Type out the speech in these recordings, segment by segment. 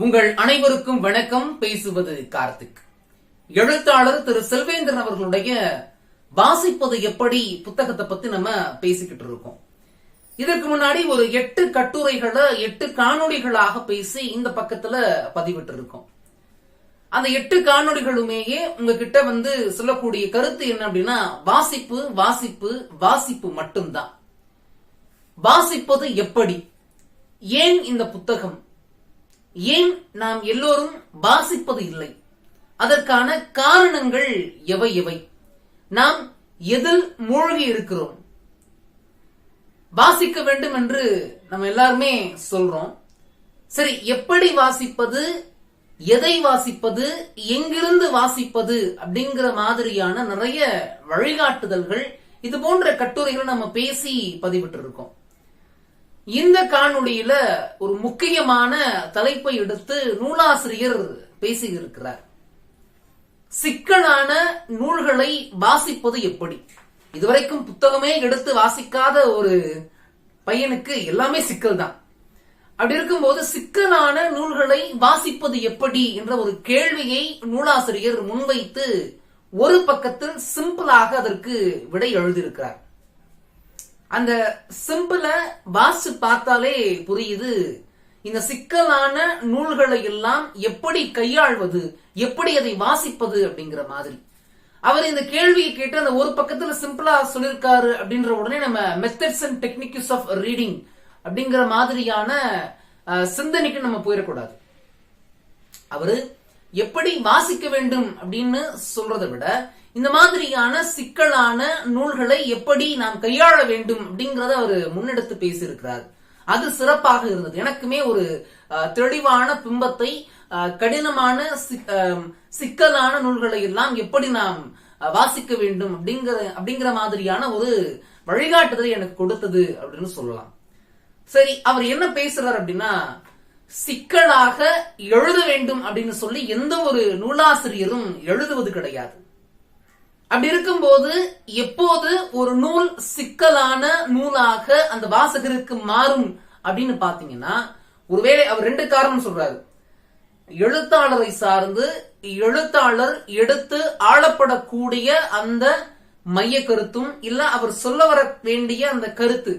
உங்கள் அனைவருக்கும் வணக்கம். பேசுவது கார்த்திக். எழுத்தாளர் திரு செல்வேந்திரன் அவர்களுடைய வாசிப்பது எப்படி? புத்தகத்தை பத்தி நம்ம பேசிக்கிட்டு இருக்கோம். இதற்கு முன்னாடி ஒரு எட்டு கட்டுரைகளை எட்டு காணொளிகளாக பேசி இந்த பக்கத்துல பதிவிட்டு இருக்கோம் அந்த எட்டு காணொளிகளுமேயே உங்ககிட்ட வந்து சொல்லக்கூடிய கருத்து என்ன அப்படின்னா வாசிப்பு வாசிப்பு வாசிப்பு மட்டும்தான். வாசிப்பது எப்படி? ஏன் இந்த புத்தகம்? ஏன் நாம் எல்லோரும் வாசிப்பது இல்லை? அதற்கான காரணங்கள் எவை எவை? நாம் எதில் மூழ்கி இருக்கிறோம்? வாசிக்க வேண்டும் என்று நம்ம எல்லாருமே சொல்றோம். சரி எப்படி வாசிப்பது? எதை வாசிப்பது? எங்கிருந்து வாசிப்பது? அப்படிங்கிற மாதிரியான நிறைய வழிகாட்டுதல்கள் இது போன்ற கட்டுரைகள் நம்ம பேசி பதிவிட்டு இருக்கோம் இந்த காணொளியில ஒரு முக்கியமான தலைப்பை எடுத்து நூலாசிரியர் பேசியிருக்கிறார். சிக்கலான நூல்களை வாசிப்பது எப்படி? இதுவரைக்கும் புத்தகமே எடுத்து வாசிக்காத ஒரு பையனுக்கு எல்லாமே சிக்கல் தான் அப்படி இருக்கும்போது சிக்கலான நூல்களை வாசிப்பது எப்படி என்ற ஒரு கேள்வியை நூலாசிரியர் முன்வைத்து ஒரு பக்கத்தில் சிம்பிளாக அதற்கு விடை எழுதியிருக்கிறார். அந்த சிம்பிளை வாசிச்சு பார்த்தாலே புரியுது. இந்த சிக்கலான நூல்களை எல்லாம் எப்படி கையாள்வது எப்படி அதை வாசிப்பது அப்படிங்கிற மாதிரி. அவர் இந்த கேள்வியை கேட்டு அந்த ஒரு பக்கத்துல சிம்பிளா சொல்லியிருக்காரு அப்படின்ற உடனே நம்ம methods and techniques of reading அப்படிங்கிற மாதிரியான சிந்தனைக்கு நம்ம போயிடக்கூடாது. அவரு எப்படி வாசிக்க வேண்டும் அப்படின்னு சொல்றதை விட இந்த மாதிரியான சிக்கலான நூல்களை எப்படி நாம் கையாள வேண்டும் அப்படிங்கறத அவர் முன்னெடுத்து பேசியிருக்கிறார். அது சிறப்பாக இருந்தது. எனக்குமே ஒரு அஹ், தெளிவான பிம்பத்தை அஹ், கடினமான சிக்- அஹ், சிக்கலான நூல்களை எல்லாம் எப்படி நாம் அஹ், வாசிக்க வேண்டும் அப்படிங்கிற அப்படிங்கிற மாதிரியான ஒரு வழிகாட்டுதலை எனக்கு கொடுத்தது அப்படின்னு சொல்லலாம். சரி அவர் என்ன பேசுறார் அப்படின்னா சிக்கலாக எழுத வேண்டும் அப்படின்னு சொல்லி எந்த ஒரு நூலாசிரியரும் எழுதுவது கிடையாது. அப்படி இருக்கும்போது எப்போது ஒரு நூல் சிக்கலான நூலாக அந்த வாசகருக்கு மாறும் அப்படின்னு பாத்தீங்கன்னா ஒருவேளை அவர் ரெண்டு காரணம் சொல்றாரு. எழுத்தாளரை சார்ந்து எழுத்தாளர் எடுத்து ஆளப்படக்கூடிய அந்த மைய கருத்தும் இல்ல அவர் சொல்ல வர வேண்டிய அந்த கருத்து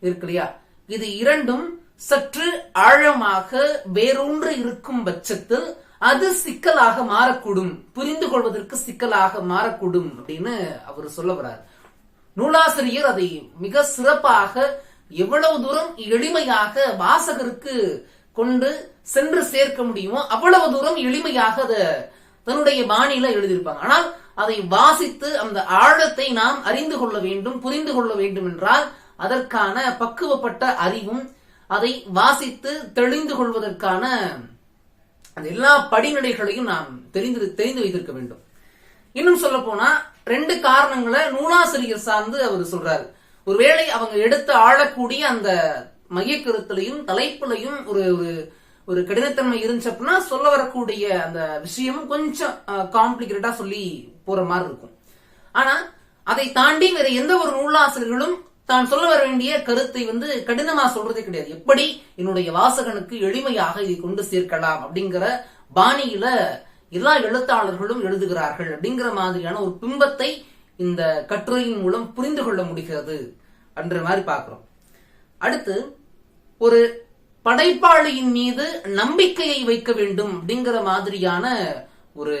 இருக்கு இல்லையா? இது இரண்டும் சற்று ஆழமாக வேறொன்று இருக்கும் பட்சத்தில் அது சிக்கலாக மாறக்கூடும். புரிந்து கொள்வதற்கு சிக்கலாக மாறக்கூடும் அப்படின்னு அவர் சொல்ல வர்றார். நூலாசிரியர் அதை மிக சிறப்பாக எவ்வளவு தூரம் எளிமையாக வாசகருக்கு கொண்டு சென்று சேர்க்க முடியுமோ அவ்வளவு தூரம் எளிமையாக அதை தன்னுடைய பாணியில எழுதியிருப்பாங்க. ஆனால் அதை வாசித்து அந்த ஆழத்தை நாம் அறிந்து கொள்ள வேண்டும் புரிந்து கொள்ள வேண்டும் என்றால் அதற்கான பக்குவப்பட்ட அறிவும் அதை வாசித்து தெளிந்து கொள்வதற்கான அந்த எல்லா படிநிலைகளையும் நாம் தெரிந்து தெரிந்து வைத்திருக்க வேண்டும். இன்னும் சொல்ல போனா ரெண்டு காரணங்களை நூலாசிரியர் சார்ந்து அவர் சொல்றாரு. ஒருவேளை அவங்க எடுத்து ஆளக்கூடிய அந்த மையக்கருத்திலையும் தலைப்புலையும் ஒரு ஒரு ஒரு கடினத்தன்மை இருந்துச்சு அப்படின்னா சொல்ல வரக்கூடிய அந்த விஷயமும் கொஞ்சம் காம்ப்ளிகேட்டடா சொல்லி போற மாதிரி இருக்கும். ஆனா அதை தாண்டி வேற எந்த ஒரு நூலாசிரியர்களும் தான் சொல்ல வர வேண்டிய கருத்தை வந்து கடினமா சொல்றதே கிடையாது. எப்படி என்னுடைய வாசகனுக்கு எளிமையாக இதை கொண்டு சேர்க்கலாம் அப்படிங்கிற பாணியில எல்லா எழுத்தாளர்களும் எழுதுகிறார்கள் அப்படிங்கிற மாதிரியான ஒரு பிம்பத்தை இந்த கட்டுரையின் மூலம் புரிந்து கொள்ள முடிகிறது என்ற மாதிரி பார்க்கிறோம். அடுத்து ஒரு படைப்பாளியின் மீது நம்பிக்கையை வைக்க வேண்டும் அப்படிங்கிற மாதிரியான ஒரு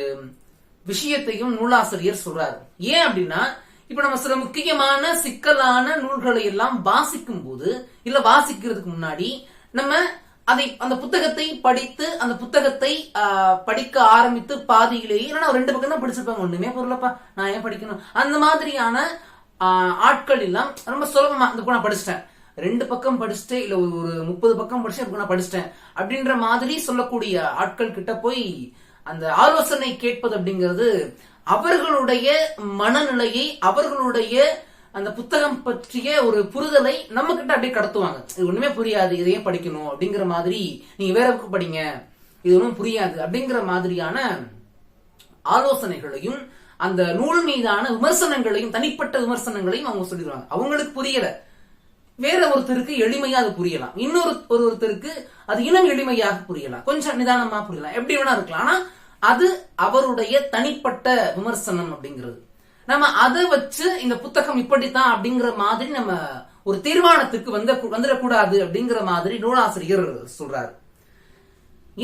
விஷயத்தையும் நூலாசிரியர் சொல்றாரு. ஏன் அப்படின்னா இப்ப நம்ம சில முக்கியமான சிக்கலான நூல்களை எல்லாம் வாசிக்கும் போது இல்ல வாசிக்கிறதுக்கு முன்னாடி நம்ம அதை அந்த புத்தகத்தை படித்து அந்த புத்தகத்தை ஆஹ், படிக்க ஆரம்பித்து பாதியிலேயே இல்லைன்னா ரெண்டு பக்கம் தான் படிச்சிருப்பாங்க. ஒண்ணுமே பொருளப்பா. நான் ஏன் படிக்கணும்? அந்த மாதிரியான ஆஹ், ஆட்கள் எல்லாம் ரொம்ப சுலபமா இந்த நான் படிச்சிட்டேன். ரெண்டு பக்கம் படிச்சுட்டு இல்ல ஒரு முப்பது பக்கம் படிச்சு அதுக்கு நான் படிச்சிட்டேன். அப்படின்ற மாதிரி சொல்லக்கூடிய ஆட்கள் கிட்ட போய் அந்த ஆலோசனை கேட்பது அப்படிங்கிறது அவர்களுடைய மனநிலையை அவர்களுடைய அந்த புத்தகம் பற்றிய ஒரு புரிதலை நம்ம கிட்ட அப்படியே கடத்துவாங்க. இது ஒண்ணுமே புரியாது இதையே படிக்கணும் அப்படிங்கிற மாதிரி நீங்க வேற புக்கு படிங்க இது ஒன்றும் புரியாது அப்படிங்கிற மாதிரியான ஆலோசனைகளையும் அந்த நூல் மீதான விமர்சனங்களையும் தனிப்பட்ட விமர்சனங்களையும் அவங்க சொல்லிடுவாங்க. அவங்களுக்கு புரியல. வேற ஒருத்தருக்கு எளிமையா அது புரியலாம். இன்னொரு ஒரு ஒருத்தருக்கு அது இன்னும் எளிமையாக புரியலாம். கொஞ்சம் நிதானமா புரியலாம். எப்படி வேணா இருக்கலாம். ஆனா அது அவருடைய தனிப்பட்ட விமர்சனம் அப்படிங்கிறது. நம்ம அதை வச்சு இந்த புத்தகம் இப்படித்தான் அப்படிங்கிற மாதிரி நம்ம ஒரு தீர்மானத்துக்கு வந்த வந்துடக்கூடாது அப்படிங்கிற மாதிரி நூலாசிரியர் சொல்றாரு.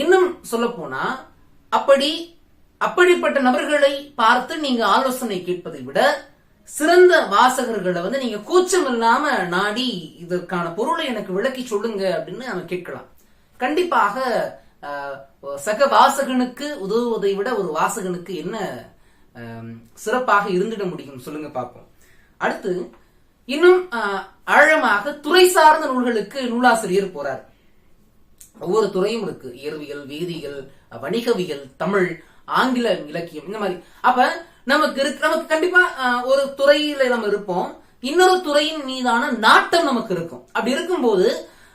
இன்னும் சொல்ல போனா அப்படி அப்படிப்பட்ட நபர்களை பார்த்து நீங்க ஆலோசனை கேட்பதை விட சிறந்த வாசகர்களை வந்து நீங்க கூச்சம் இல்லாம நாடி இதற்கான பொருளை எனக்கு விளக்கி சொல்லுங்க அப்படின்னு நம்ம கேட்கலாம். கண்டிப்பாக சக வாசகனுக்கு உதவுவதை விட ஒரு வாசகனுக்கு என்ன சிறப்பாக இருந்துட முடியும்? சொல்லுங்க பார்ப்போம். அடுத்து இன்னும் ஆஹ், ஆழமாக துறை சார்ந்த நூல்களுக்கு நூலாசிரியர் போறார். ஒவ்வொரு துறையும் இருக்கு. இயற்பியல் வேதியியல் வணிகவியல் தமிழ் ஆங்கில இலக்கியம் இந்த மாதிரி. அப்ப நமக்கு இருக்கு நமக்கு கண்டிப்பா ஒரு துறையில நம்ம இருப்போம். இன்னொரு துறையின் மீதான நாட்டம் நமக்கு இருக்கும். அப்படி இருக்கும்போது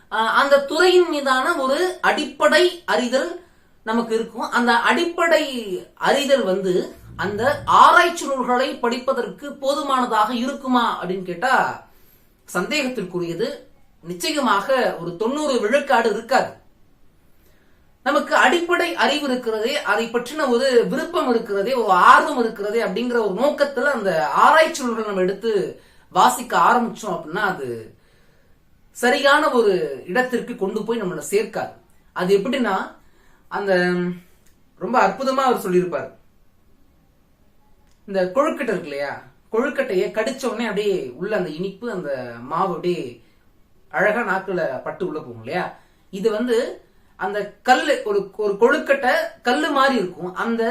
அந்த துறையின் மீதான ஒரு அடிப்படை அறிதல் நமக்கு இருக்கும். அந்த அடிப்படை அறிதல் வந்து அந்த ஆராய்ச்சி நூல்களை படிப்பதற்கு போதுமானதாக இருக்குமா அப்படின்னு கேட்டா சந்தேகத்திற்குரியது. நிச்சயமாக ஒரு தொண்ணூறு விழுக்காடு இருக்காது. நமக்கு அடிப்படை அறிவு இருக்கிறதே அதை பற்றின ஒரு விருப்பம் இருக்கிறதே ஒரு ஆர்வம் இருக்கிறதே அப்படிங்கிற ஒரு நோக்கத்துல அந்த ஆராய்ச்சி நூல்களை நம்ம எடுத்து வாசிக்க ஆரம்பிச்சோம் அப்படின்னா அது சரியான ஒரு இடத்திற்கு கொண்டு போய் நம்மளை சேர்க்காது. அது எப்படின்னா அந்த ரொம்ப அற்புதமா அவர் சொல்லியிருப்பார். இந்த கொழுக்கட்டை இருக்கு இல்லையா? கொழுக்கட்டையை கடிச்ச உடனே அப்படியே உள்ள அந்த இனிப்பு அந்த மாவு அப்படியே அழகா நாக்குல பட்டு உள்ள போகும் இல்லையா? இது வந்து அந்த கல் ஒரு ஒரு கொழுக்கட்டை கல்லு மாதிரி இருக்கும். அந்த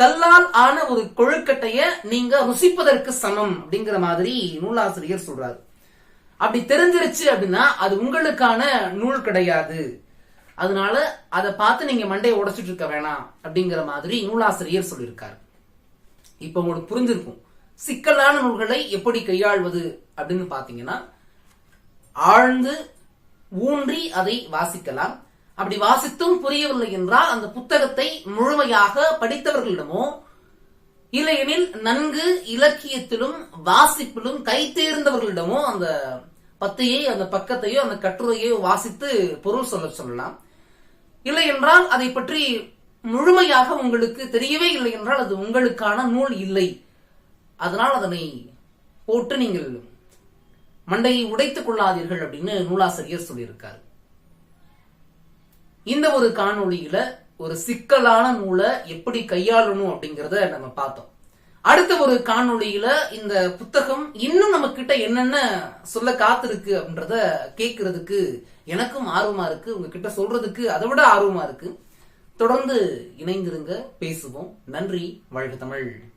கல்லால் ஆன ஒரு கொழுக்கட்டைய நீங்க ருசிப்பதற்கு சமம் அப்படிங்கிற மாதிரி நூலாசிரியர் சொல்றாரு. அப்படி தெரிஞ்சிருச்சு அப்படின்னா அது உங்களுக்கான நூல் கிடையாது. அதனால அதை பார்த்து நீங்க மண்டையை உடைச்சிட்டு இருக்க வேணாம் அப்படிங்கிற மாதிரி நூலாசிரியர் சொல்லியிருக்காரு. இப்ப உங்களுக்கு புரிஞ்சிருக்கும். சிக்கலான நூல்களை எப்படி கையாள்வது அப்படின்னு பாத்தீங்கன்னா ஆழ்ந்து ஊன்றி அதை வாசிக்கலாம். அப்படி வாசித்தும் புரியவில்லை என்றால் அந்த புத்தகத்தை முழுமையாக படித்தவர்களிடமோ இல்லையெனில் நன்கு இலக்கியத்திலும் வாசிப்பிலும் கை தேர்ந்தவர்களிடமோ அந்த பத்தையே அந்த பக்கத்தையோ அந்த கட்டுரையோ வாசித்து பொருள் சொல்ல சொல்லலாம். இல்லை என்றால் அதை பற்றி முழுமையாக உங்களுக்கு தெரியவே இல்லை என்றால் அது உங்களுக்கான நூல் இல்லை. அதனால் அதனை போட்டு நீங்கள் மண்டையை உடைத்துக் கொள்ளாதீர்கள் அப்படின்னு நூலாசிரியர் சொல்லியிருக்கார். இந்த ஒரு காணொளியில ஒரு சிக்கலான நூலை எப்படி கையாளணும் அப்படிங்கறத நம்ம பார்த்தோம். அடுத்த ஒரு காணொளியில இந்த புத்தகம் இன்னும் நம்ம கிட்ட என்னென்ன சொல்ல காத்திருக்கு அப்படின்றத கேட்கறதுக்கு எனக்கும் ஆர்வமா இருக்கு. உங்ககிட்ட சொல்றதுக்கு அதை விட ஆர்வமா இருக்கு. தொடர்ந்து இணைந்திருங்க பேசுவோம். நன்றி வாழ்க தமிழ்.